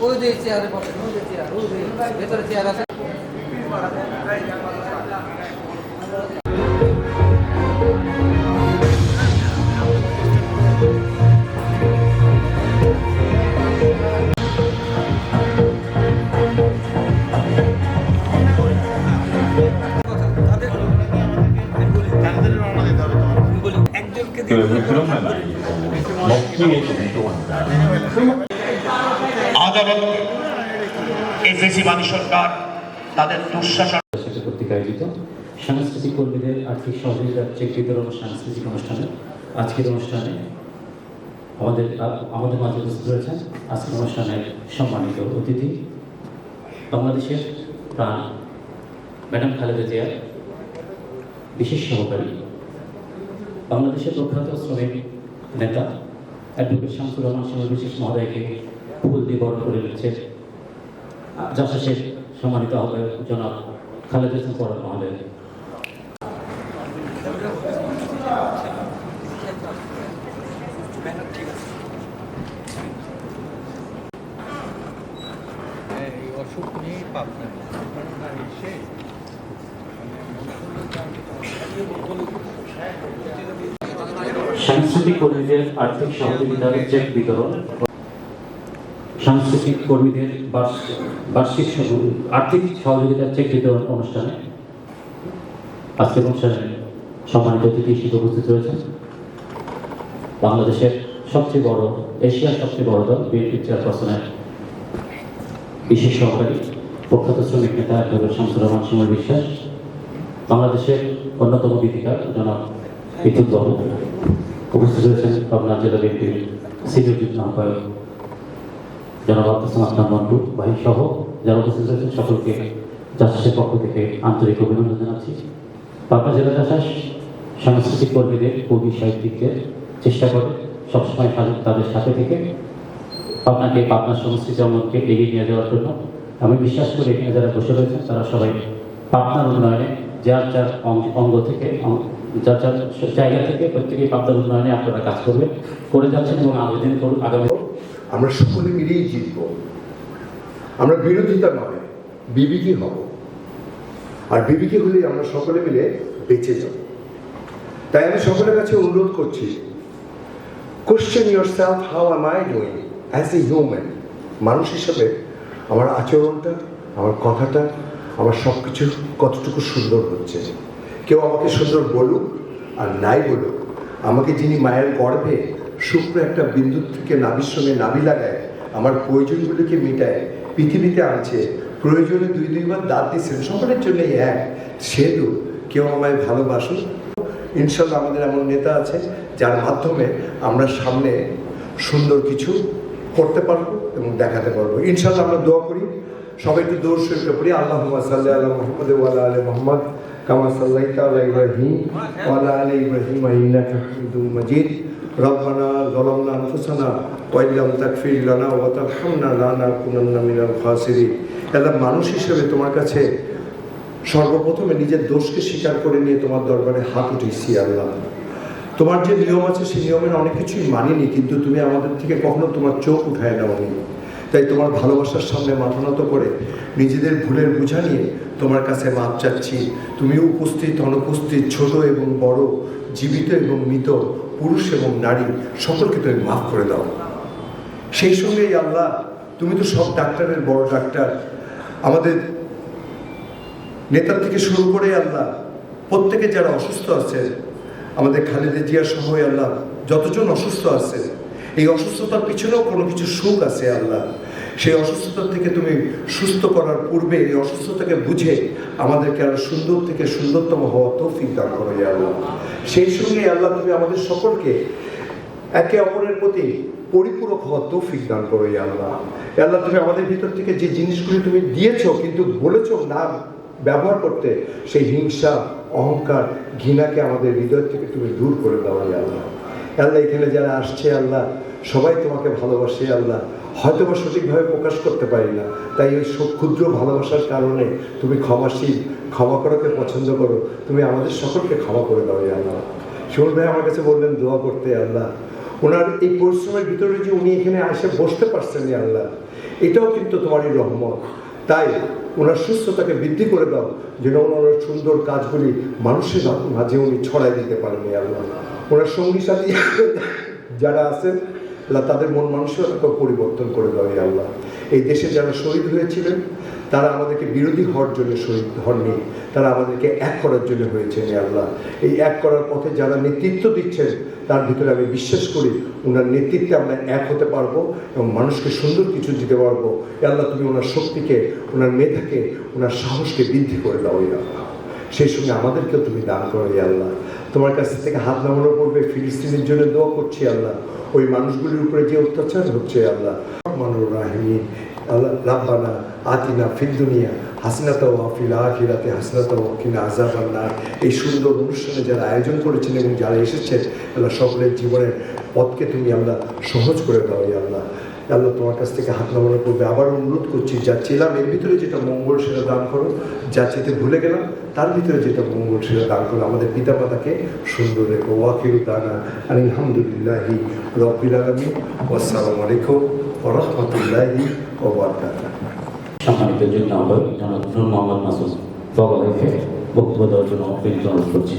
ওই যে চেয়ারে বসেন ওই যে চেয়ার ওই যে ভেতরে চেয়ার আছে আদালত এসএসসি বাদী সরকার তাদের দুঃশাসন কর্তৃক আয়োজিত সাংস্কৃতিক কর্মীদের আর্থিক সহযোগিতার চেক বিতরণ সাংস্কৃতিক অনুষ্ঠানে। আজকের অনুষ্ঠানে আমাদের আমাদের মাঝে উপস্থিত রয়েছেন আজকের অনুষ্ঠানের সম্মানিত অতিথি। বাংলাদেশের প্রাণ, ম্যাডাম খালেদা জিয়ার বিশেষ সহকারী। বাংলাদেশের প্রখ্যাত শ্রমিক নেতা, অ্যাডভোকেট শামসুর রহমান শ্যামল বিশেষ মহোদয়কে ফুল দিয়ে বরণ করে নিচ্ছে যশাসের সম্মানিত হবে জনাব খালেদ হোসেন পরান এসে সাংস্কৃতিক কর্মীদের আর্থিক সহযোগিতার চেক বিতরণ সাংস্কৃতিক কর্মীদের বার্ষিক আর্থিক সহযোগিতার চেক বিতরণ অনুষ্ঠানে। আজকের অনুষ্ঠানে সম্মানিত অতিথি হিসেবে উপস্থিত রয়েছেন। বাংলাদেশের সবচেয়ে বড়, এশিয়ার সবচেয়ে বড় দল, বিএনপি চেয়ারপারসনের বিশেষ সহকারী প্রখ্যাত শ্রমিক নেতা ডক্টর শামসুর রহমান শিমুল বিশ্বাস, বাংলাদেশের অন্যতম গীতিকার জনাব বিদ্যুৎ বাবু। উপস্থিত রয়েছেন পাবনা জেলা বিএনপির সিনিয়র যুগ্ম আহ্বায়ক জনাব আব্দুল খান মন্টু ভাই সহ, যারা উপস্থিত রয়েছেন, সকলকে চাষাসের পক্ষ থেকে আন্তরিক অভিনন্দন জানাচ্ছি। পাবনা জেলা চাষাস সাংস্কৃতিক কর্মীদের, কবি সাহিত্যিকদের চেষ্টা করে সবসময় তাদের- সাথে থেকে। পাবনাকে পাবনার সংস্কৃতি অঙ্গনকে এগিয়ে নিয়ে যাওয়ার জন্য আমি বিশ্বাস করি এখানে যারা বসে রয়েছেন, তারা সবাই পাবনার উন্নয়নে যার যার অঙ্গ থেকে যার যার জায়গা থেকে প্রত্যেকেই পাবনার উন্নয়নে আপনারা কাজ করবেন, করে যাচ্ছেন এবং আগামী দিন করুন, আগামী আমরা সকলে মিলেই জিতব। আমরা বিরোধিতা নয় বিবিকি হব। আর বিবিকি হলেই আমরা সকলে মিলে বেঁচে যাব। তাই আমি সকলের কাছে অনুরোধ করছি question yourself how am I doing as a human মানুষ হিসাবে আমার আচরণটা, আমার কথাটা, আমার সব কিছু কতটুকু সুন্দর হচ্ছে? কেউ আমাকে সুন্দর বলুক আর নাই বলুক, আমাকে যিনি মায়ের গর্ভে শুক্র একটা বিন্দু থেকে নাভির সঙ্গে নাভি লাগায়, আমার প্রয়োজনগুলিকে মিটায়। পৃথিবীতে আনছে। প্রয়োজনে দুই দুইবার দাঁত দিচ্ছেন সকলের জন্যই এক। সেহেতু কেউ আমায় ভালোবাসুক। ইনশাল্লাহ আমাদের এমন নেতা আছে, যার মাধ্যমে আমরা সামনে সুন্দর কিছু করতে পারব এবং দেখাতে পারব। ইনশাল্লাহ আমরা দোয়া করি। সবাই একটু দৌড় শরীফটা পড়ি। আল্লাহ সাল্লাহ আল্লাহ মোহাম্মদ ওয়ালা আলী মোহাম্মদ, কামা সাল্লাহ তাআলা ইব্রাহিম ওয়ালা আলী ইব্রাহিম ربنا ظلمنا أنفسنا وإن لم تغفر لنا وترحمنا لنكونن من الخاسرين আল্লাহ মানুষ হিসেবে তোমার কাছে সর্বপ্রথমে নিজের দোষকে স্বীকার করে নিয়ে তোমার দরবারে হাত উঠেছি আল্লাহ তোমার যে নিয়ম আছে সেই নিয়মের অনেক কিছুই মানিনি কিন্তু তুমি আমাদের থেকে কখনো তোমার চোখ উঠায় নাওনি তাই তোমার ভালোবাসার সামনে মাথা নত করে নিজেদের ভুলের বোঝা নিয়ে তোমার কাছে মাপ চাচ্ছি তুমি উপস্থিত অনুপস্থিত ছোট এবং বড় জীবিত এবং মৃত পুরুষ এবং নারী সকলকে তুমি মাফ করে দাও। সেই সঙ্গেই আল্লাহ, তুমি তো সব ডাক্তারের বড় ডাক্তার। আমাদের নেতার থেকে শুরু করে আল্লাহ, প্রত্যেকে যারা অসুস্থ আছে, আমাদের খালেদা জিয়া সহ আল্লাহ, যতজন অসুস্থ আছে, এই অসুস্থতার পিছনেও কোনো কিছু সুখ আছে আল্লাহ। সেই অসুস্থতা থেকে তুমি সুস্থ করার পূর্বে এই অসুস্থতাকে বুঝে আমাদেরকে আরও সুন্দর থেকে সুন্দরতম হওয়া তৌফিক দান করো আল্লাহ। সেই সঙ্গে আল্লাহ তুমি আমাদের সকলকে একে অপরের প্রতি পরিপূরক হওয়া তৌফিক দান করো আল্লাহ। আল্লাহ, তুমি আমাদের ভিতর থেকে যে জিনিসগুলি তুমি দিয়েছ কিন্তু বলেছ না ব্যবহার করতে, সেই হিংসা, অহংকার, ঘৃণাকে আমাদের হৃদয় থেকে তুমি দূর করে দেওয়া আল্লাহ। আল্লাহ এখানে যারা আসছে, আল্লাহ সবাই তোমাকে ভালোবাসে, আল্লাহ হয়তো বা সঠিকভাবে প্রকাশ করতে পারি না। তাই ওই ক্ষুদ্র ভালোবাসার কারণে তুমি ক্ষমাশীল, ক্ষমা করাকে পছন্দ করো। তুমি আমাদের সকলকে ক্ষমা করে দাও আল্লাহ। শিমুল ভাই আমার কাছে বললেন, দোয়া করতে, আল্লাহ। ওনার এই পরিশ্রমের ভিতরে যে উনি এখানে আসে বসতে পারছেন আল্লাহ, এটাও কিন্তু তোমারই রহমত। তাই ওনার সুস্থতাকে বৃদ্ধি করে দাও, যেন ওনার সুন্দর কাজগুলি মানুষের মাঝে উনি ছড়াই দিতে পারেন আল্লাহ। ওনার সঙ্গী সাথী যারা আছেন তাদের মন মানসিকতাকে পরিবর্তন করে ইয়া আল্লাহ। এই দেশে যারা শহীদ হয়েছিলেন, তারা আমাদেরকে বিরোধী হওয়ার জন্য শহীদ হননি, তারা আমাদেরকে এক করার জন্য হয়েছেন আল্লাহ। এই এক করার পথে যারা নেতৃত্ব দিচ্ছেন, তার ভিতরে আমি বিশ্বাস করি ওনার নেতৃত্বে আমরা এক হতে পারব এবং মানুষকে সুন্দর কিছু দিতে পারব। এ আল্লাহ, তুমি ওনার শক্তিকে ওনার মেধাকে ওনার সাহসকে বৃদ্ধি করে দাও আল্লাহ। সেই সঙ্গে আমাদেরকেও তুমি দান করো আল্লাহ। তোমার কাছ থেকে হাত নামানো পড়বে ফিলিস্তিনের জন্য দোয়া করছি আল্লাহ। ওই মানুষগুলির উপরে যে অত্যাচার হচ্ছে আল্লাহ। রাহিনী আল্লাহ, রাব্বানা আতিনা ফিল দুনিয়া হাসনাতা ওয়া ফিল আখিরাতে হাসনাতা ওয়া কিনা আযাবান নার। এই সুন্দর অনুষ্ঠানে যারা আয়োজন করেছেন এবং যারা এসেছেন, আল্লাহ সকলের জীবনের পথকে তুমি আমরা সহজ করে দাও আল্লাহ। আল্লাহ তোমার কাছ থেকে হাত নামানো করবে আবার অনুরোধ করছি যা চেলাম এর ভিতরে যেটা মঙ্গল সেটা দান করো যা চেতে ভুলে গেলাম তার ভিতরে যেটা মঙ্গল সেটা দান করো। আমাদের পিতা মাতাকে সুন্দর রেখো। ওয়াকিল দানা আলহামদুলিল্লাহি রব্বিল আলমী আসসালামু আলাইকুম রাহমাতুল্লাহি সম্মানিত জনাব মোহাম্মদ মাসুদ বক্তব্য দেওয়ার জন্য অনুরোধ করছি।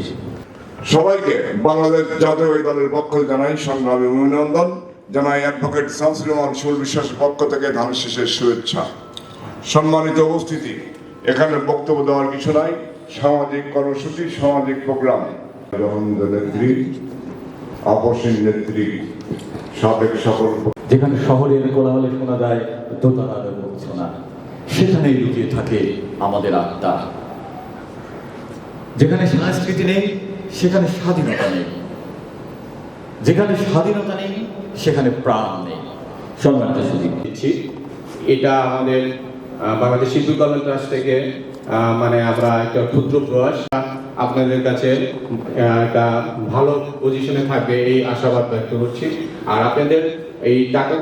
সবাইকে বাংলাদেশ জাতীয় দলের পক্ষ জানাই সংগ্রামী অভিনন্দন। জানাই অ্যাডভোকেট শামসুর রহমান বিশ্বাসের পক্ষ থেকে ধান শেষের শুভেচ্ছা। সম্মানিত উপস্থিতি, এখানে বক্তব্য দেওয়ার কিছু নাই। সামাজিক কর্মসূচি, সামাজিক প্রোগ্রাম। রবীন্দ্র নেত্রী, আপসীন নেত্রী, সাবেক সকল যেখানে শহরের কোলাহলে শোনা যায় দোতলার মূর্ছনা সেখানেই লুকিয়ে থাকে আমাদের আত্মা। যেখানে সংস্কৃতি নেই, সেখানে স্বাধীনতা নেই। যেখানে স্বাধীনতা নেই, সেখানে প্রাণ নেই। সম্মানিত সুদীপ দিচ্ছি এটা আমাদের বাংলাদেশ শিল্পী কল্যাণ ট্রাস্ট থেকে মানে আমরা একটা ক্ষুদ্র প্রয়াস। আপনাদের কাছে একটা ভালো পজিশনে থাকবে এই আশাবাদ ব্যক্ত করছি। আর আপনাদের এই টাকা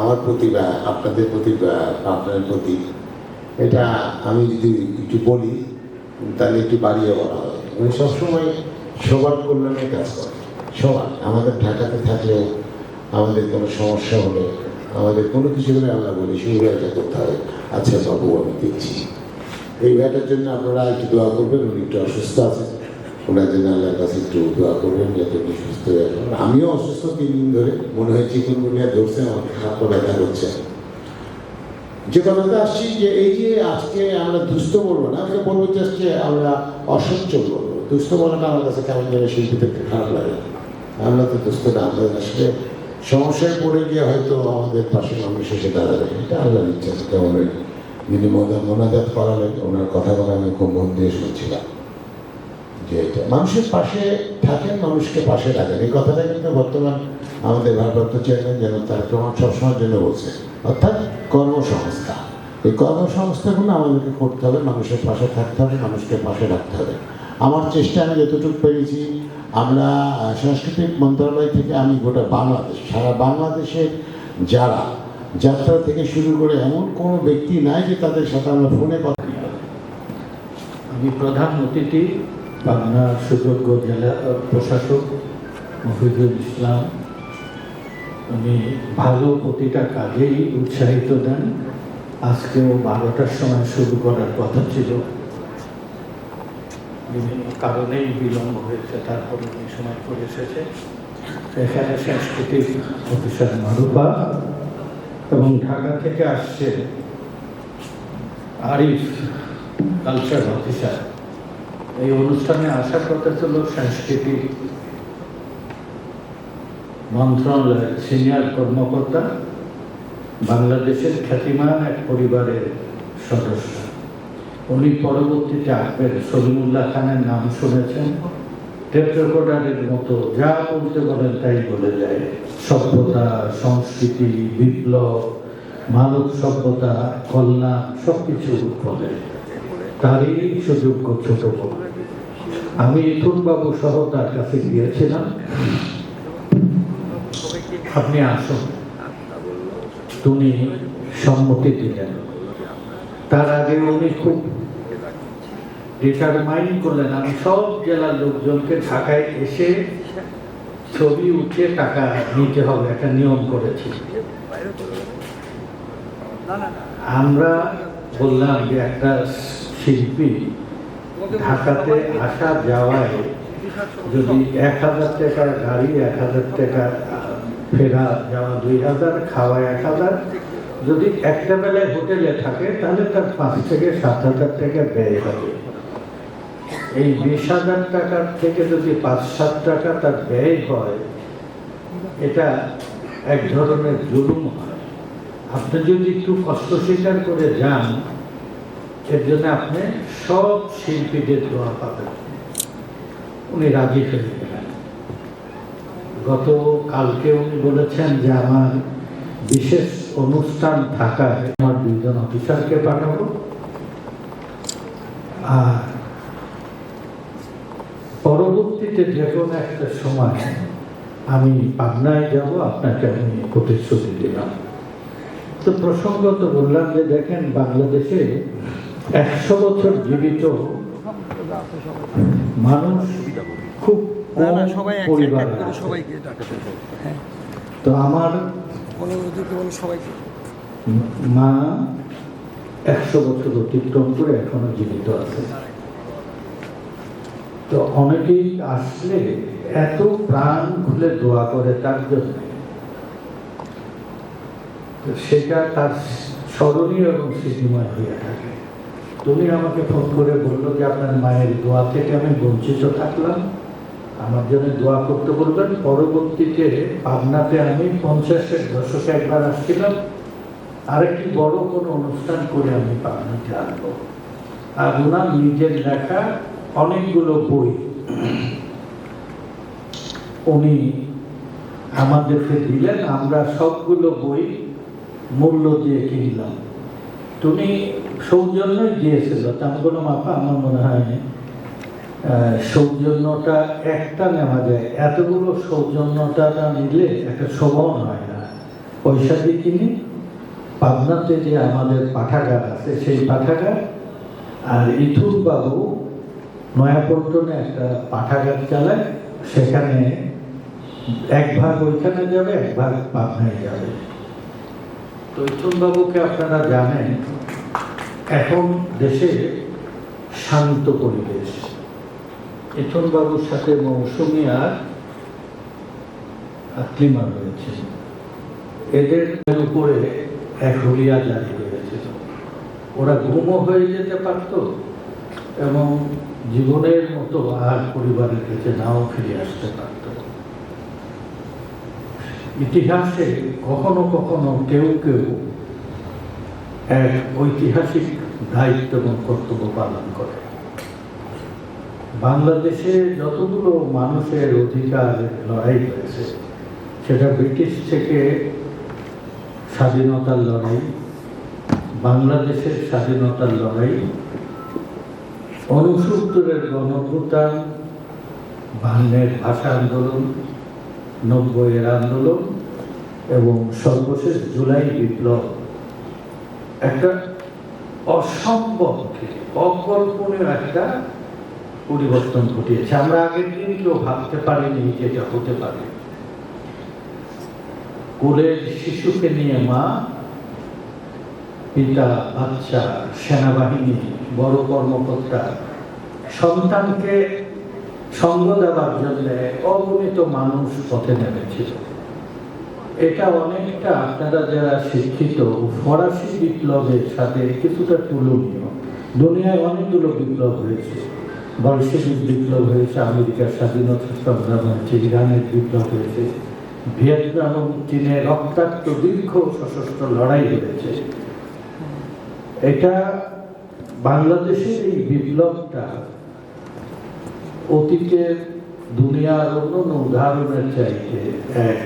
আমার প্রতি বা আপনাদের প্রতি বা আপনার প্রতি। এটা আমি যদি একটু বলি, তাহলে একটু বাড়িয়ে বলা হয়। উনি সবসময় সবার কল্যাণে কাজ করে। সবার আমাদের ঢাকাতে থাকলে আমাদের কোনো সমস্যা হলে আমাদের কোনো কিছু হলে আমরা বলি, শুরু এটা করতে হবে। আচ্ছা বাবু, আমি দেখছি। এই ব্যাটার জন্য আপনারা একটু দোয়া করবেন, উনি একটু অসুস্থ আছেন। ওনার জন্য আল্লাহর কাছে একটু দোয়া করবেন, যাতে উনি সুস্থ হয়ে আমিও অসুস্থ তিন দিন ধরে। মনে হয় চিকুন গুনিয়া ধরছে আমার হাত ব্যথা করছে। যে কথাটা আসছি যে, এই যে আজকে আমরা দুস্থ বলব না আমরা বলব যে আমরা অসচ্ছল বলব। দুস্থ বলাটা আমার কাছে কেমন যেন শিল্পীদের খারাপ লাগে। আমরা তো দুস্থ না আমরা আসলে সমস্যায় পড়ে গিয়ে হয়তো আমাদের পাশে মানুষ এসে দাঁড়াবে। এটা আল্লাহর ইচ্ছা কেমন যিনি মনে মোনাজাত করালেন, ওনার কথাগুলো আমি খুব মন দিয়ে শুনছিলাম। যে এটা মানুষের পাশে থাকেন, মানুষকে পাশে রাখেন। এই কথাটা কিন্তু বর্তমান আমাদের ভারপ্রাপ্ত চেয়ারম্যান যেন তার প্রমাণ সবসময়ের জন্য বলছে। অর্থাৎ কর্মসংস্থা। এই কর্মসংস্থাগুলো আমাদেরকে করতে হবে, মানুষের পাশে থাকতে হবে, মানুষকে পাশে রাখতে হবে। আমার চেষ্টা আমি যতটুকু পেরেছি, আমরা সাংস্কৃতিক মন্ত্রণালয় থেকে আমি গোটা বাংলাদেশ, সারা বাংলাদেশের যারা, যাত্রা থেকে শুরু করে এমন কোনো ব্যক্তি নাই যে তাদের সাথে আমরা ফোনে কথা আমি প্রধান অতিথি পাবনার সুযোগ্য জেলা প্রশাসক মফিজুল ইসলাম। উনি ভালো প্রতিটা কাজেই উৎসাহিত দেন। আজকেও বারোটার সময় শুরু করার কথা ছিল। বিভিন্ন কারণেই বিলম্ব হয়েছে, তারপর উনি সময় করে এসেছে। এখানে সাংস্কৃতিক অফিসার মারুফা এবং ঢাকা থেকে আসছে আরিফ কালচার অফিসার এই অনুষ্ঠানে আসার কথা ছিল সাংস্কৃতিক মন্ত্রণালয়ের সিনিয়র কর্মকর্তা, বাংলাদেশের খ্যাতিমান এক পরিবারের সদস্য। উনি পরবর্তীতে আসবেন সলিমুল্লাহ খানের নাম শুনেছেন। টেপ মতো যা বলতে বলেন তাই বলে যায়। সভ্যতা, সংস্কৃতি, বিপ্লব, মানব সভ্যতা, কল্যাণ সব কিছু বলে। তারই সুযোগ্য ছোট। আমি বাবু সহ তার কাছে গিয়েছিলাম। আপনি আসুন। তুমি সম্মতি দিলেন। তার আগে উনি খুব ডিটারমাইন করলেন। আমি সব জেলার লোকজনকে ঢাকায় এসে ছবি উঠিয়ে টাকা নিতে হবে, একটা নিয়ম করেছি। আমরা বললাম যে একটা শিল্পী ঢাকাতে আসা যাওয়ায় যদি এক হাজার টাকার গাড়ি, এক হাজার টাকা ফেরা যাওয়া, দুই হাজার, খাওয়া এক হাজার যদি একটা বেলায় হোটেলে থাকে, তাহলে তার পাঁচ থেকে সাত হাজার টাকা ব্যয় হবে। এই বিশ হাজার টাকার থেকে যদি পাঁচ, সাত টাকা তার ব্যয় হয়, এটা এক ধরনের জুলুম হয়। আপনি যদি একটু কষ্ট স্বীকার করে যান, এর জন্য আপনি সব শিল্পীদের দোয়া পাবেন। উনি রাজি হয়ে গত কালকে উনি বলেছেন যে, আমার বিশেষ অনুষ্ঠান থাকায় আমার দুইজন অফিসারকে পাঠাবো। আর পরবর্তীতে যে কোনো একটা সময় আমি পাবনায় যাব আপনাকে আমি প্রতিশ্রুতি দিলাম। তো প্রসঙ্গত বললাম যে দেখেন বাংলাদেশে একশো বছর জীবিত মানুষ খুব পরিবার তো আমার সবাইকে মা একশো বছর অতিক্রম করে এখনও জীবিত আছে। তো অনেকেই আসলে এত প্রাণ খুলে দোয়া করে তার জন্য। সেটা তার স্মরণীয় এবং স্মৃতিময় হয়ে থাকে। তুমি আমাকে ফোন করে বলল যে আপনার মায়ের দোয়া থেকে আমি বঞ্চিত থাকলাম। আমার জন্য দোয়া করতে বলবেন। পরবর্তীতে পাবনাতে আমি পঞ্চাশের দশকে একবার আসছিলাম। আরেকটি বড় কোনো অনুষ্ঠান করে আমি পাবনাতে আনব। আর ওনার নিজের লেখা অনেকগুলো বই। উনি আমাদেরকে দিলেন, আমরা সবগুলো বই মূল্য দিয়ে কিনলাম। তুমি সৌজন্যই দিয়েছিল, তার কোনো মাপা আমার মনে হয় সৌজন্যটা একটা নেওয়া যায়। এতগুলো সৌজন্যটা না নিলে একটা শোভন হয় না। পয়সা দিয়ে কিনি, পাবনাতে যে আমাদের পাঠাগার আছে, সেই পাঠাগার, আর ইথুর বাবু নয়াপল্টনে একটা পাঠাগার চালায়, সেখানে এক ভাগ ওইখানে যাবে, এক ভাগ পাবনায় যাবে। তো ইথুন বাবুকে আপনারা জানেন, এখন দেশে শান্ত পরিবেশ। বাবুর সাথে মৌসুমি আর আকলিমা রয়েছে। এদের উপরে এক হুলিয়া জারি হয়েছিল ওরা ঘুমো হয়ে যেতে পারত এবং জীবনের মতো আর পরিবারের কাছে নাও ফিরে আসতে পারত। ইতিহাসে কখনো কখনো কেউ কেউ এক ঐতিহাসিক দায়িত্ব এবং কর্তব্য পালন করে। বাংলাদেশে যতগুলো মানুষের অধিকার লড়াই হয়েছে, সেটা ব্রিটিশ থেকে স্বাধীনতার লড়াই, বাংলাদেশের স্বাধীনতার লড়াই অনুসত্তরের গণভূতান বাংলার ভাষা আন্দোলন, নব্বইয়ের আন্দোলন এবং সর্বশেষ জুলাই বিপ্লব একটা অসম্ভব, অকল্পনীয় একটা পরিবর্তন ঘটিয়েছে। আমরা আগের দিন কেউ ভাবতে পারিনি যে এটা হতে পারে। কোলের শিশুকে নিয়ে মা, পিতা, বাচ্চা, সেনাবাহিনী, বড় কর্মকর্তা, সন্তানকে সঙ্গ দেওয়ার জন্য অগণিত মানুষ পথে নেমেছিল। এটা অনেকটা আপনারা যারা শিক্ষিত, ফরাসি বিপ্লবের সাথে কিছুটা তুলনীয়। দুনিয়ায় অনেকগুলো বিপ্লব হয়েছে। বলশেবিক বিপ্লব হয়েছে, আমেরিকার স্বাধীনতা সংগ্রাম হয়েছে ইরানের বিপ্লব হয়েছে, ভিয়েতনাম চীনে রক্তাক্ত দীর্ঘ সশস্ত্র লড়াই হয়েছে। এটা বাংলাদেশের এই বিপ্লবটা অতীতে দুনিয়ার অন্য উদাহরণের চাইতে এক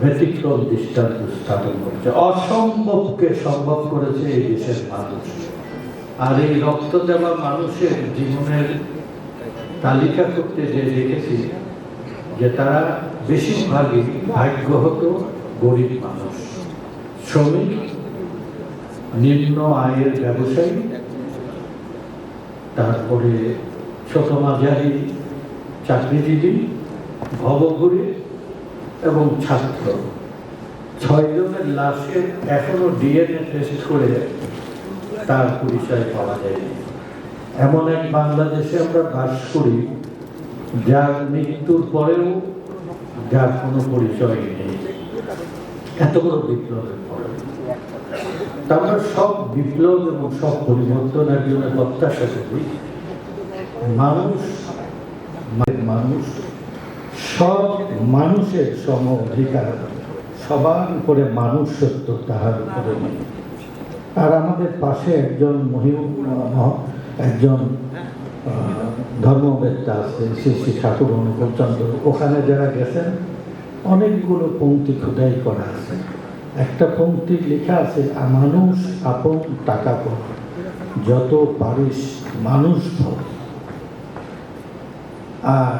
ব্যতিক্রম দৃষ্টান্ত স্থাপন করছে। অসম্ভবকে সম্ভব করেছে এই দেশের মানুষ। আর এই রক্ত দেওয়া মানুষের জীবনের তালিকা করতে যে দেখেছি যে তারা বেশিরভাগই ভাগ্যহত গরিব মানুষ। শ্রমিক, নিম্ন আয়ের ব্যবসায়ী, তারপরে ছোট মাঝারি চাকরিজীবী, ভবঘুরি এবং ছাত্র। ছয়জনের লাশের এখনও ডিএনএ টেস্ট করে তার পরিচয় পাওয়া যায়নি। এমন এক বাংলাদেশে আমরা বাস করি, যার মৃত্যুর পরেও যার কোনো পরিচয় নেই। এত বড় বিপ্লবের পরে। তা আমরা সব বিপ্লব এবং সব পরিবর্তনের জন্য প্রত্যাশা করি। মানুষ মানুষ সব মানুষের সম অধিকার, সবার উপরে মানুষ সত্য তাহার উপরে নেই। আর আমাদের পাশে একজন মহিম একজন ধর্মবেত্তা আছে, শ্রী শ্রী ঠাকুর অনুকূল চন্দ্র। ওখানে যারা গেছেন, অনেকগুলো পংক্তি খোদাই করা আছে। একটা পংক্তি লেখা আছে "আ মানুষ আপন টাকা পর, যত পারিস মানুষ ভর আর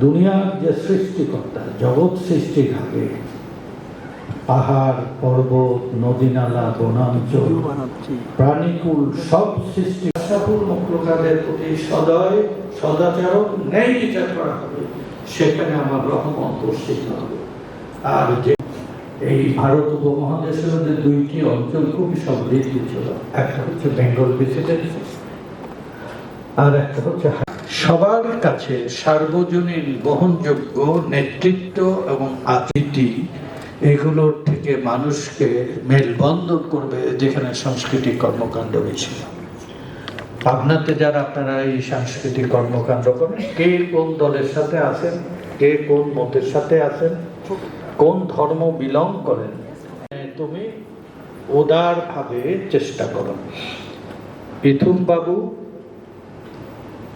দুনিয়ার যে সৃষ্টিকর্তা, জগৎ সৃষ্টিকারী পাহাড় পর্বত নদী নালা বনাঞ্চল। প্রাণীকুল সব সৃষ্টি। প্রকারের প্রতি সদয় সদাচরণ ন্যায় বিচার করা হবে। সেখানে আমার রহমত বর্ষিত হবে। আর যে এই ভারত উপমহাদেশের মধ্যে দুইটি অঞ্চল খুবই সমৃদ্ধ ছিল। একটা হচ্ছে বেঙ্গল প্রেসিডেন্সি আর একটা হচ্ছে সবার কাছে সার্বজনীন বহনযোগ্য নেতৃত্ব এবং আতিথি এগুলোর থেকে মানুষকে মেলবন্ধন করবে যেখানে সাংস্কৃতিক কর্মকাণ্ড বেশি। আপনাতে যারা আপনারা এই সাংস্কৃতিক কর্মকাণ্ড করেন, কে কোন দলের সাথে আছেন, কে কোন মতের সাথে আছেন, কোন ধর্ম বিলং করেন, তুমি উদারভাবে চেষ্টা করো। বাবু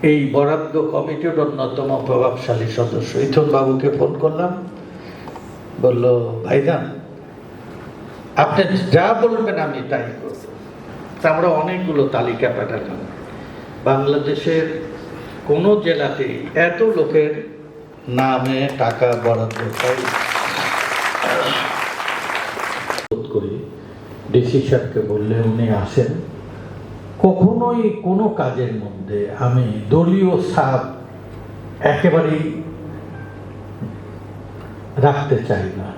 এই বরাদ্দ কমিটির অন্যতম প্রভাবশালী সদস্য। ইথন বাবুকে ফোন করলাম। বলল, ভাইজান, আপনি যা বলবেন আমি তাই করব। তা আমরা অনেকগুলো তালিকা পাঠালাম। বাংলাদেশের কোনো জেলাতেই এত লোকের নামে টাকা বরাদ্দ বোধ করি, ডিসি সাহেবকে বললে উনি আসেন। কখনোই কোনো কাজের মধ্যে আমি দলীয় সাপ একেবারেই রাখতে চাই না।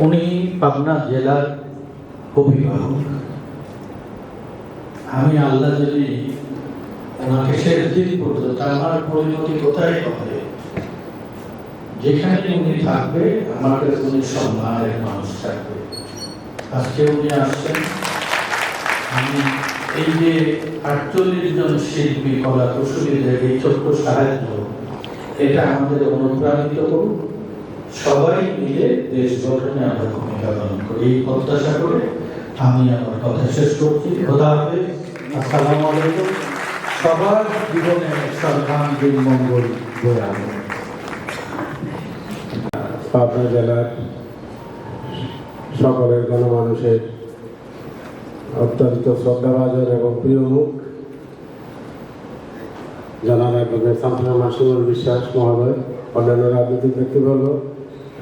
উনি পাবনা জেলার অভিভাবক। আমি আল্লাহ যদি ওনাকে শেষ দিন করতো তা আমার পরিণতি কোথায় হবে? যেখানে উনি থাকবে, আমার কাছে উনি সম্মানের মানুষ থাকবে। আজকে উনি আসছেন। আমি এই যে আটচল্লিশ জন শিল্পী কলা কুশলীদের এই ছোট্ট সাহায্য, এটা আমাদের অনুপ্রাণিত করুন। সবাই মিলে দেশ গঠনে আমরা ভূমিকা পালন করি। এই প্রত্যাশা করে আমি আমার কথা শেষ করছি। খোদা হাফেজ। আসসালামু আলাইকুম। সবার জীবনে সর্বাঙ্গীন মঙ্গল বয়ে আনবে পাবনা জেলার সকলের গণমানুষের অত্যন্ত শ্রদ্ধাভাজন এবং প্রিয় মুখ জানান অ্যাডভোকেট শামসুর মাসিমুল বিশ্বাস মহোদয়, অন্যান্য রাজনৈতিক ব্যক্তিবর্গ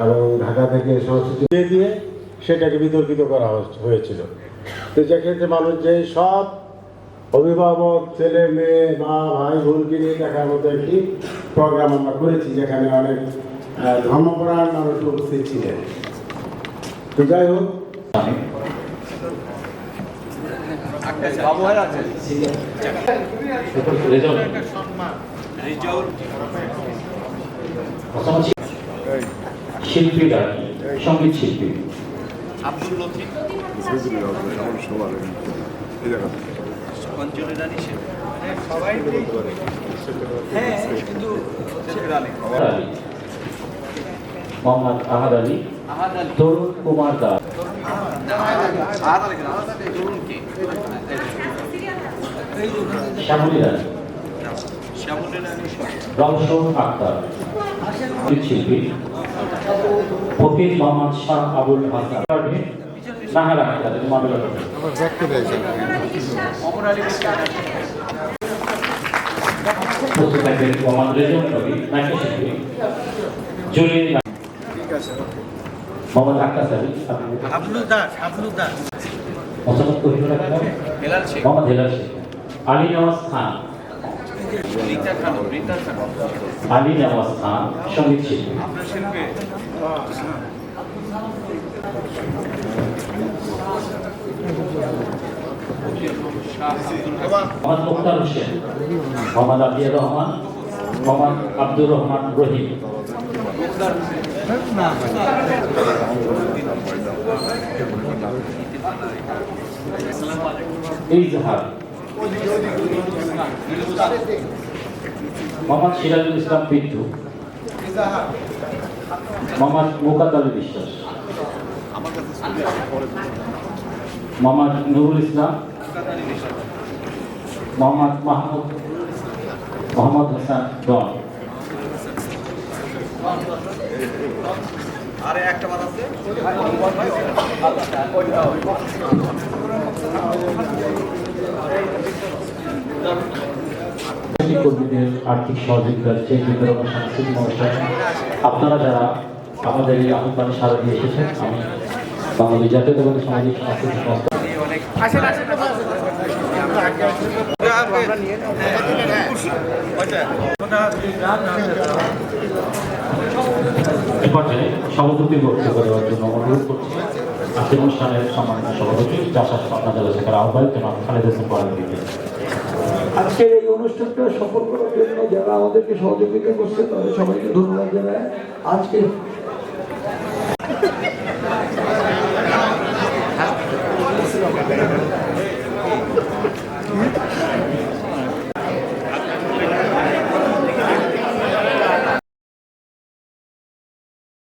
এবং ঢাকা থেকে সংস্কৃতি দিয়ে দিয়ে সেটাকে বিতর্কিত করা হয়েছিল। তো যেক্ষেত্রে মানুষ যে সব অভিভাবক ছেলে মেয়ে মা ভাই বোনকে নিয়ে দেখার মতো একটি প্রোগ্রাম আমরা করেছি যেখানে অনেক ধর্মপ্রাণ মানুষ উপস্থিত ছিলেন। তো যাই হোক। শিল্পীরা সংগীত শিল্পী। মোহাম্মদ তরুণ কুমার দাস। শ্যামলী শ্যামলী রওশন আক্তার শিল্পী। ফকির মোহাম্মদ শাহ আবুল হাসান নাহারা মামলা মোহাম্মদ রেজন শিল্পী। মোহাম্মদ আক্তার দাস দাস। মোহাম্মদ কহিনুর মোহাম্মদ হেলাল শেখ। আলী নওয়াজ খান। আলী নওয়াজ খান, সংগীত শিল্পী। মোহাম্মদ মুখতার হোসেন, মোহাম্মদ আবিয়া রহমান, মোহাম্মদ আব্দুর রহমান রহিম। এই জাহার মোহাম্মদ সিরাজুল ইসলাম পিন্টু। মোহাম্মদ মুকাদ আলী বিশ্বাস। মোহাম্মদ নুরুল ইসলাম। মোহাম্মদ মাহমুদ মোহাম্মদ হাসান ডন। কর্মীদের আর্থিক সহযোগিতার চেক বিতরণ সাংস্কৃতিক অনুষ্ঠানে, আপনারা যারা আমাদের এই আহ্বানে সারা দিয়ে এসেছেন, আমি বাঙালি সামাজিক সাংস্কৃতিক সংস্থা সভাপতি বক্তব্য দেওয়ার জন্য অনুরোধ করছি। আজকের সম্মানিত সভাপতি চাষাস পাটনা জেলা শাখার আহ্বায়ক জনাব খালেদ হোসেন আজকের এই অনুষ্ঠানটা সফল করার জন্য যারা আমাদেরকে সহযোগিতা করছে, তাদের সবাইকে ধন্যবাদ জানায়। আজকে